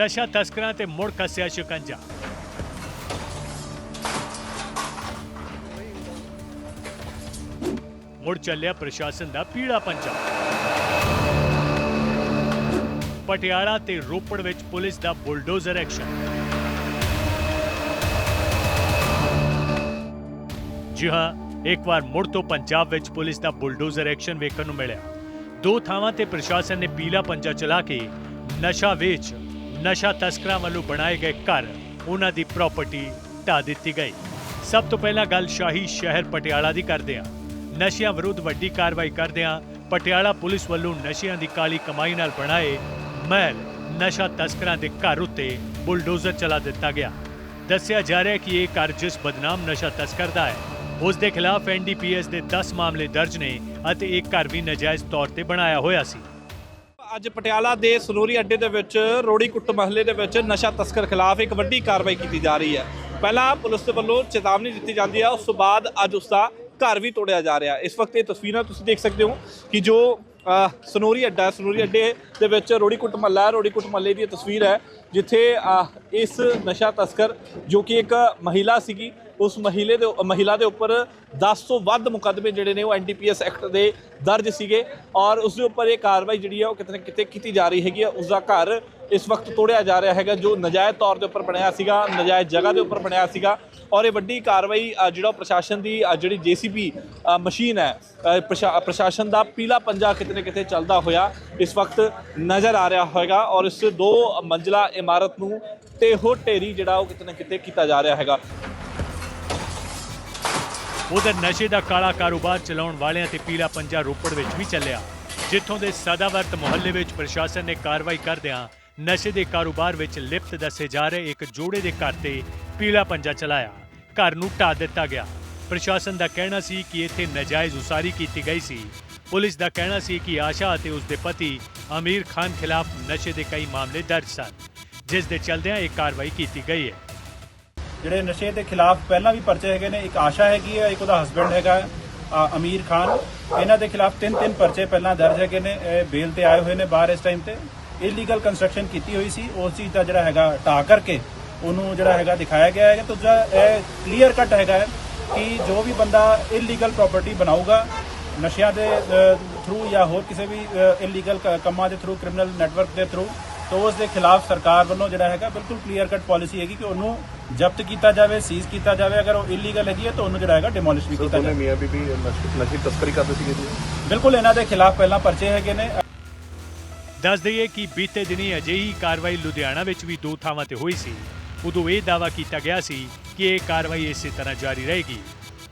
ਨਸ਼ਾ ਤਸਕਰਾਂ ਤੇ ਮੁੜ ਕੱਸਿਆ ਸ਼ਿਕੰਜਾ। ਮੁੜ ਚੱਲਿਆ ਪ੍ਰਸ਼ਾਸਨ ਦਾ ਪੀੜਾ ਪੰਜਾ। ਪਟਿਆਲਾ ਤੇ ਰੋਪੜ ਵਿੱਚ ਪੁਲਿਸ ਦਾ ਬੁਲਡੋਜ਼ਰ ਐਕਸ਼ਨ। ਜੀ ਹਾਂ, ਇੱਕ ਵਾਰ ਮੁੜ ਤੋਂ ਪੰਜਾਬ ਵਿੱਚ ਪੁਲਿਸ ਦਾ ਬੁਲਡੋਜ਼ਰ ਐਕਸ਼ਨ ਵੇਖਣ ਨੂੰ ਮਿਲਿਆ। ਦੋ ਥਾਵਾਂ ਤੇ ਪ੍ਰਸ਼ਾਸਨ ਨੇ ਪੀਲਾ ਪੰਜਾ ਚਲਾ ਕੇ ਨਸ਼ਾ ਵੇਚ ਨਸ਼ਾ ਤਸਕਰਾਂ ਵੱਲੋਂ ਬਣਾਏ ਗਏ ਘਰ, ਉਹਨਾਂ ਦੀ ਪ੍ਰਾਪਰਟੀ ਢਾ ਦਿੱਤੀ ਗਈ। ਸਭ ਤੋਂ ਪਹਿਲਾਂ ਗੱਲ ਸ਼ਾਹੀ ਸ਼ਹਿਰ ਪਟਿਆਲਾ ਦੀ ਕਰਦੇ ਹਾਂ। ਨਸ਼ਿਆਂ ਵਿਰੁੱਧ ਵੱਡੀ ਕਾਰਵਾਈ ਕਰਦੇ ਹਾਂ। ਪਟਿਆਲਾ ਪੁਲਿਸ ਵੱਲੋਂ ਨਸ਼ਿਆਂ ਦੀ ਕਾਲੀ ਕਮਾਈ ਨਾਲ ਬਣਾਏ ਮਹਿਲ, ਨਸ਼ਾ ਤਸਕਰਾਂ ਦੇ ਘਰ ਉੱਤੇ ਬੁਲਡੋਜ਼ਰ ਚਲਾ ਦਿੱਤਾ ਗਿਆ। ਦੱਸਿਆ ਜਾ ਰਿਹਾ ਕਿ ਇਹ ਘਰ ਜਿਸ ਬਦਨਾਮ ਨਸ਼ਾ ਤਸਕਰ ਦਾ ਹੈ, ਉਸ ਦੇ ਖਿਲਾਫ ਐਨਡੀਪੀਐਸ ਦੇ 10 ਮਾਮਲੇ ਦਰਜ ਨੇ ਅਤੇ ਇੱਕ ਘਰ ਵੀ ਨਜਾਇਜ਼ ਤੌਰ ਤੇ ਬਣਾਇਆ ਹੋਇਆ ਸੀ। ਅੱਜ ਪਟਿਆਲਾ ਦੇ ਸਨੋਰੀ ਅੱਡੇ ਦੇ ਵਿੱਚ ਰੋੜੀ ਕੁੱਟ ਮਹੱਲੇ ਦੇ ਵਿੱਚ ਨਸ਼ਾ ਤਸਕਰ ਖਿਲਾਫ ਇੱਕ ਵੱਡੀ ਕਾਰਵਾਈ ਕੀਤੀ ਜਾ ਰਹੀ ਹੈ। ਪਹਿਲਾਂ ਪੁਲਿਸ ਦੇ ਵੱਲੋਂ ਚੇਤਾਵਨੀ ਦਿੱਤੀ ਜਾਂਦੀ ਹੈ, ਉਸ ਤੋਂ ਬਾਅਦ ਅੱਜ ਉਸ ਦਾ ਘਰ ਵੀ ਤੋੜਿਆ ਜਾ ਰਿਹਾ ਇਸ ਵਕਤ ਇਹ ਤਸਵੀਰਾਂ ਤੁਸੀਂ ਦੇਖ ਸਕਦੇ ਹੋ ਕਿ ਜੋ ਸਨੋਰੀ ਅੱਡਾ ਹੈ, ਸਨੋਰੀ ਅੱਡੇ ਦੇ ਵਿੱਚ ਰੋੜੀ ਕੁੱਟ ਮਹੱਲਾ ਹੈ ਰੋੜੀ ਕੁੱਟ ਮਹੱਲੇ ਦੀ ਇਹ ਤਸਵੀਰ ਹੈ ਜਿੱਥੇ ਇਸ ਨਸ਼ਾ ਤਸਕਰ ਜੋ ਕਿ ਇੱਕ ਮਹਿਲਾ ਸੀਗੀ ਉਸ ਮਹਿਲੇ ਦੇ ਮਹਿਲਾ ਦੇ ਉੱਪਰ 10 ਤੋਂ ਵੱਧ ਮੁਕੱਦਮੇ ਜਿਹੜੇ ਨੇ ਉਹ ਐਨਡੀਪੀਐਸ ਐਕਟ ਦੇ ਦਰਜ ਸੀਗੇ ਔਰ ਉਸ ਦੇ ਉੱਪਰ ਇਹ ਕਾਰਵਾਈ ਜਿਹੜੀ ਹੈ ਉਹ ਕਿਤੇ ਨਾ ਕਿਤੇ ਕੀਤੀ ਜਾ ਰਹੀ ਹੈਗੀ ਹੈ ਉਸ ਦਾ ਘਰ ਇਸ ਵਕਤ ਤੋੜਿਆ ਜਾ ਰਿਹਾ ਹੈਗਾ ਜੋ ਨਜਾਇਜ਼ ਤੌਰ ਦੇ ਉੱਪਰ ਬਣਿਆ ਸੀਗਾ ਨਜਾਇਜ਼ ਜਗ੍ਹਾ ਦੇ ਉੱਪਰ ਬਣਿਆ ਸੀਗਾ ਔਰ ਇਹ ਵੱਡੀ ਕਾਰਵਾਈ ਜਿਹੜਾ ਉਹ ਪ੍ਰਸ਼ਾਸਨ ਦੀ ਅ, ਜਿਹੜੀ ਜੀਸੀਬੀ ਮਸ਼ੀਨ ਹੈ ਪ੍ਰਸ਼ਾ- ਪ੍ਰਸ਼ਾਸਨ ਦਾ ਪੀਲਾ ਪੰਜਾ ਕਿਤੇ ਨਾ ਕਿਤੇ ਚੱਲਦਾ ਹੋਇਆ ਇਸ ਵਕਤ ਨਜ਼ਰ ਆ ਰਿਹਾ ਹੋਵੇਗਾ ਔਰ ਇਸ ਦੋ ਮੰਜ਼ਲਾ ਇਮਾਰਤ ਨੂੰ ਟੇਹੋ ਢੇਰੀ ਜਿਹੜਾ ਉਹ ਕਿਤੇ ਨਾ ਕਿਤੇ ਕੀਤਾ ਜਾ ਰਿਹਾ ਹੈਗਾ। ਉਧਰ ਨਸ਼ੇ ਦਾ ਕਾਲਾ ਕਾਰੋਬਾਰ ਚਲਾਉਣ ਵਾਲਿਆਂ ਤੇ ਪੀਲਾ ਪੰਜਾ ਰੋਪੜ ਵਿੱਚ ਵੀ ਚੱਲਿਆ ਜਿੱਥੋਂ ਦੇ ਸਦਾਵਰਤ ਮੁਹੱਲੇ ਵਿੱਚ ਪ੍ਰਸ਼ਾਸਨ ਨੇ ਕਾਰਵਾਈ ਕਰਦਿਆਂ ਨਸ਼ੇ ਦੇ ਕਾਰੋਬਾਰ ਵਿੱਚ ਲਿਪਤ ਦੱਸੇ ਜਾ ਰਹੇ ਇੱਕ ਜੋੜੇ ਦੇ ਘਰ ਤੇ ਪੀਲਾ ਪੰਜਾ ਚਲਾਇਆ। ਘਰ ਨੂੰ ਢਾ ਦਿੱਤਾ ਗਿਆ। ਪ੍ਰਸ਼ਾਸਨ ਦਾ ਕਹਿਣਾ ਸੀ ਕਿ ਇੱਥੇ ਨਜਾਇਜ਼ ਉਸਾਰੀ ਕੀਤੀ ਗਈ ਸੀ। ਪੁਲਿਸ ਦਾ ਕਹਿਣਾ ਸੀ ਕਿ ਆਸ਼ਾ ਅਤੇ ਉਸ ਦੇ ਪਤੀ ਅਮੀਰ ਖਾਨ ਖਿਲਾਫ ਨਸ਼ੇ ਦੇ ਕਈ ਮਾਮਲੇ ਦਰਜ ਸਨ, ਜਿਸ ਦੇ ਚਲਦਿਆਂ ਇਹ ਕਾਰਵਾਈ ਕੀਤੀ ਗਈ ਹੈ। ਜਿਹੜੇ ਨਸ਼ੇ ਦੇ ਖਿਲਾਫ ਪਹਿਲਾਂ ਵੀ ਪਰਚੇ ਹੈਗੇ ਨੇ, ਇੱਕ ਆਸ਼ਾ ਹੈਗੀ ਹੈ, ਇੱਕ ਉਹਦਾ ਹਸਬੰਡ ਹੈਗਾ ਅਮੀਰ ਖਾਨ। ਇਹਨਾਂ ਦੇ ਖਿਲਾਫ ਤਿੰਨ ਤਿੰਨ ਪਰਚੇ ਪਹਿਲਾਂ ਦਰਜ ਹੈਗੇ ਨੇ, ਇਹ ਬੇਲ ਤੇ ਆਏ ਹੋਏ ਨੇ ਬਾਹਰ ਇਸ ਟਾਈਮ ਤੇ। ਇਲੀਗਲ ਕੰਸਟਰਕਸ਼ਨ ਕੀਤੀ ਹੋਈ ਸੀ ਉਸ ਚੀਜ਼ ਦਾ ਜਿਹੜਾ ਹੈਗਾ ਢਾ ਕਰਕੇ ਉਹਨੂੰ ਜਿਹੜਾ ਹੈਗਾ ਦਿਖਾਇਆ ਗਿਆ ਹੈ। ਤਾਂ ਜਿਹੜਾ ਇਹ ਕਲੀਅਰ ਕੱਟ ਹੈਗਾ ਹੈ ਕਿ ਜੋ ਵੀ ਬੰਦਾ ਇਲੀਗਲ ਪ੍ਰਾਪਰਟੀ ਬਣਾਊਗਾ ਨਸ਼ਿਆਂ ਦੇ ਥਰੂ ਜਾਂ ਹੋਰ ਕਿਸੇ ਵੀ ਇਲੀਗਲ ਕੰਮਾਂ ਦੇ ਥਰੂ ਕ੍ਰਿਮੀਨਲ ਨੈਟਵਰਕ ਦੇ ਥਰੂ ਤਾਂ ਉਸ ਦੇ ਖਿਲਾਫ ਸਰਕਾਰ ਵੱਲੋਂ ਜਿਹੜਾ ਹੈਗਾ ਬਿਲਕੁਲ ਕਲੀਅਰ ਕੱਟ ਪਾਲਿਸੀ ਹੈਗੀ ਕਿ ਉਹਨੂੰ ਜ਼ਬਤ ਕੀਤਾ ਜਾਵੇ ਸੀਜ਼ ਕੀਤਾ ਜਾਵੇ। ਅਗਰ ਉਹ ਇਲੀਗਲ ਹੈਗੀ ਹੈ ਤਾਂ ਉਹਨੂੰ ਜਿਹੜਾ ਹੈਗਾ ਡਿਮੋਲਿਸ਼ ਵੀ ਕੀਤਾ ਜਾਵੇ। ਮੀਆਂ ਬੀਬੀ ਨਸ਼ੇ ਨਸ਼ੇ ਤਸਕਰੀ ਕਰਦੇ ਸੀਗੇ ਜੀ? ਬਿਲਕੁਲ ਇਹਨਾਂ ਦੇ ਖਿਲਾਫ ਪਹਿਲਾਂ ਪਰਚੇ ਹੈਗੇ ਨੇ। ਦੱਸ ਦਈਏ ਕਿ ਬੀਤੇ ਦਿਨੀ ਅਜਿਹੀ ਕਾਰਵਾਈ ਲੁਧਿਆਣਾ ਵਿੱਚ ਵੀ ਦੋ ਥਾਵਾਂ ਤੇ ਹੋਈ ਸੀ। ਉਦੋਂ ਇਹ ਦਾਅਵਾ ਕੀਤਾ ਗਿਆ ਸੀ ਕਿ ਇਹ ਕਾਰਵਾਈ ਇਸੇ ਤਰ੍ਹਾਂ ਜਾਰੀ ਰਹੇਗੀ।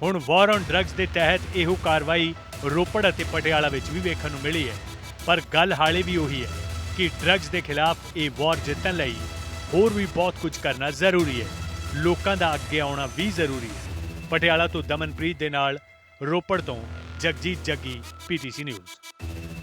ਹੁਣ ਵਾਰ ਔਨ ਡਰੱਗਸ ਦੇ ਤਹਿਤ ਇਹੋ ਕਾਰਵਾਈ ਰੋਪੜ ਅਤੇ ਪਟਿਆਲਾ ਵਿੱਚ ਵੀ ਵੇਖਣ ਨੂੰ ਮਿਲੀ ਹੈ। ਪਰ ਗੱਲ ਹਾਲੇ ਵੀ ਉਹੀ ਹੈ ਕਿ ਡਰੱਗਸ ਦੇ ਖਿਲਾਫ ਇਹ ਵਾਰ ਜਿੱਤਣ ਲਈ ਹੋਰ ਵੀ ਬਹੁਤ ਕੁਝ ਕਰਨਾ ਜ਼ਰੂਰੀ ਹੈ। ਲੋਕਾਂ ਦਾ ਅੱਗੇ ਆਉਣਾ ਵੀ ਜ਼ਰੂਰੀ ਹੈ। ਪਟਿਆਲਾ ਤੋਂ ਦਮਨਪ੍ਰੀਤ ਦੇ ਨਾਲ ਰੋਪੜ ਤੋਂ ਜਗਜੀਤ ਜੱਗੀ ਪੀਟੀਸੀ ਨਿਊਜ਼।